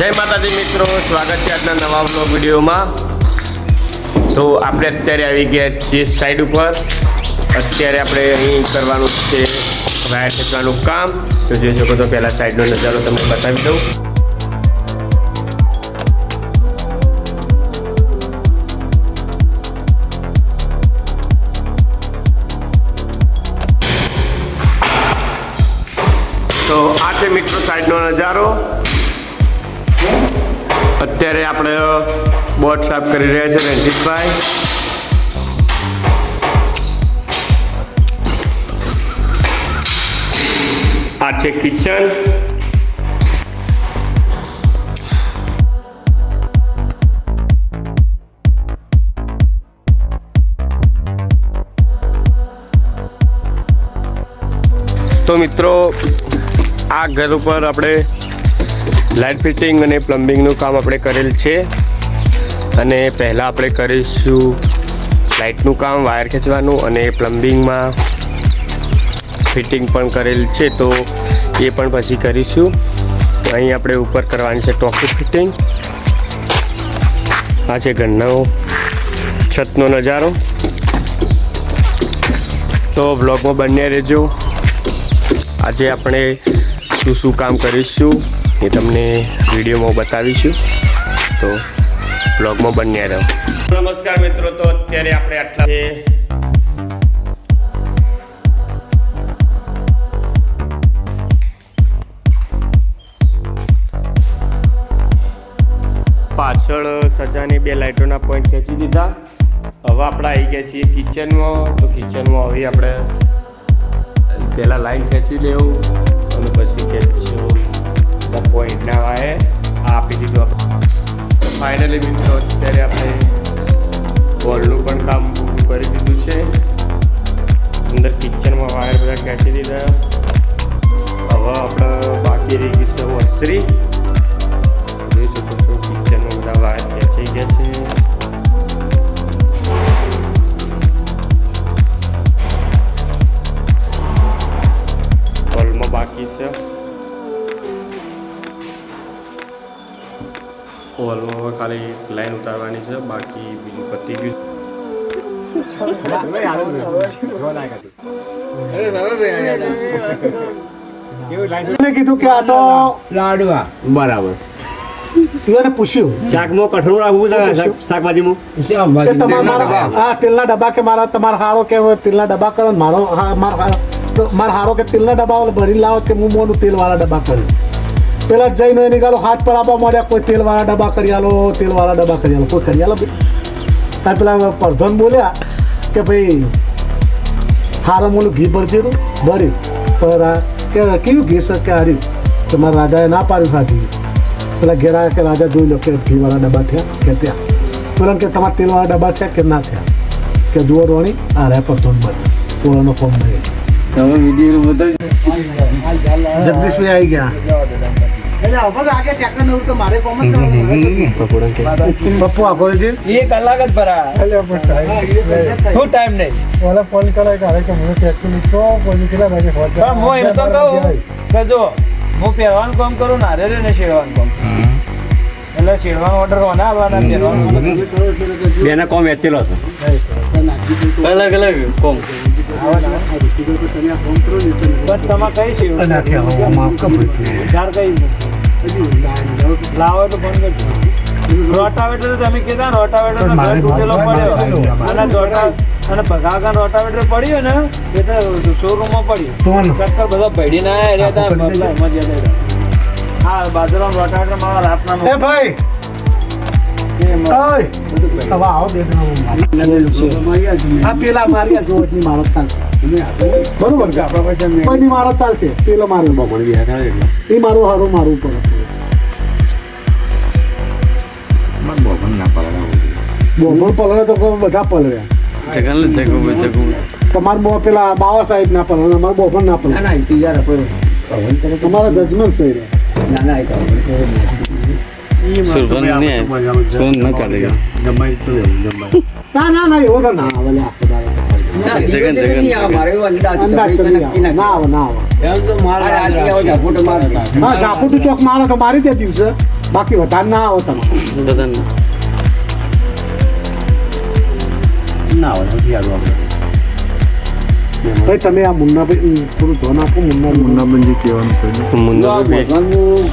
માતાજી મિત્રો, સ્વાગત છે આજના નવા બ્લોગ વિડીયોમાં. તો આપણે અત્યારે આવી ગયા છીએ સાઈડ ઉપર. અત્યારે આપણે અહીં કરવાનું છે, વાયર ખેંચવાનું કામ. તો જોઈ શકો તો પહેલાં સાઈડનો નજારો તમને બતાવી દઉં. તો આ છે મિત્રો સાઈડનો નજારો. અત્યારે આપણે બોટ સાફ કરી રહ્યા છે રણજીતભાઈ. આ છે કિચન. તો મિત્રો, આ ઘર ઉપર આપણે લાઇટ ફિટિંગ અને પ્લમ્બિંગનું કામ આપણે કરેલ છે. અને પહેલાં આપણે કરીશું લાઇટનું કામ, વાયર ખેંચવાનું અને પ્લમ્બિંગમાં ફિટિંગ પણ કરેલ છે તો એ પણ પછી કરીશું. અહીં આપણે ઉપર કરવાની છે ટોકી ફિટિંગ. આ છે ઘરનો છતનો નજારો. તો બ્લોગમાં બન્યા રહેજો. આજે આપણે શું શું કામ કરીશું? એ તમને વિડીયોમાં બતાવીશું. તો બ્લોગમાં બન્યા રહો. નમસ્કાર મિત્રો, તો અત્યારે આપણે આટલા પાછળ સજાની બે લાઇટોના પોઈન્ટ ખેંચી દીધા. હવે આપણે આવી ગયા છીએ કિચનમાં. તો કિચનમાં હવે આપણે પહેલાં લાઈન ખેંચી લેવું અને પછી ખેંચશું. બધા પોઈન્ટ ને આ આપી દીધું આપણે ફાઇનલી મિત્રો, અત્યારે આપણે બોલનું પણ કામ કરી દીધું છે. અંદર કિચનમાં વાયર બધા ખેંચી દીધા. હવે આપણે બાકી રહી ગઈ છે વસ્ત્રી જોઈ શકો છો કિચનમાં બધા વાયર ખેંચાઈ ગયા છે. હોલમાં બાકી છે. હોલમાં હવે ખાલી લાઈન ઉતારવાની છે બાકી બીજું પતી ગયું કીધું કે આ તો લાડવા. બરાબર. પૂછ્યું. શાકમાં કઠોળ છે શાકભાજીમાં? તમારા મારા આ તેલના ડબ્બા કે મારા તમારા હારો કે તેલના ડબ્બા કરો મારો હા, મારો હા- હારો કે તેલના ડબ્બા ઓલે ભરી લાવો કે હું મોનું તેલવાળા ડબ્બા કર્યું પેલા જઈને નીકળો હાથ પર આપવા માંડ્યા કોઈ તેલવાળા ડબ્બા કરી આલો તેલવાળા ડબ્બા કરી આલો કોઈ કરી આલો. તાર પેલા પરધન બોલ્યા કે ભાઈ હારો મોલું ઘી ભરજેલું ભર્યું પર આ કે કેવું ઘી સર કે હાર્યું તો મારા રાજાએ ના પાડ્યું ખાધી પેલા ઘેરા કે રાજા જોઈ લો કે ઘીવાળા ડબ્બા થયા કે ત્યાં પેલા કે તમારા તેલવાળા ડબ્બા થયા કે ના થયા? કે જુઓ રોણી આ રહ્યા પરધન બન્યો પોલાનો ફોર્મ નહીં તમે વીડિયો જગદીશભાઈ આવી ગયા. પપ્પુ આખો છે? એ કલાક જ ભરા શું ટાઈમ નહીં? પણ હું એમ તો કહું કે જો હું પહેરવાનું કામ કરું ને હારે ને શેરવાનું કામ એટલે શેરવાનો ઓર્ડર કોને આવવાના પહેરવાનું? બેના કોમ વેચેલો છે. અલગ અલગ કોમ. બસ તમારે કઈ છે ચાર કઈ લાવો કરજો. રોટાવેટર તમે કીધા રોટાવેટર તૂટેલો પડ્યો. અને જોટા અને રોટાવેટર પડ્યો ને એ તો શોરૂમમાં પડ્યું. ચક્કર બધા ભેડી ના રહ્યા હતા એમાં જ હા બાજુમાં રોટાવેટર મારા રાતના એ ભાઈ! આ પેલા મારી આ જોત મારો બરોબર કોઈની મારો ચાલશે. પેલો મારો. એ મારું હારું મારું પડે બોબલ પલરે તો બધા પલરે તમારે બો પેલા બાવા સાહેબ ના પલરે અમારે બોબલ ના પલરે તમારા જજમેન્ટ સહી રહે ના ના ના એવો તો ના આવે લે આખો દાડો. જગન જગન. અંદાજ ચલી આવે ના આવે ના. આવે હા ઝાપુટું ચોક મારે તો મારી દે દિવસે. બાકી વધારે ના આવો તમે. બધાને ના. નથી આવ્યું ભાઈ તમે આ મુન્નાભાઈ થોડું ધોન આપો મુન્ના મુન્નાબંજી કહેવાનું થયું મુન્ના ભગવાનનું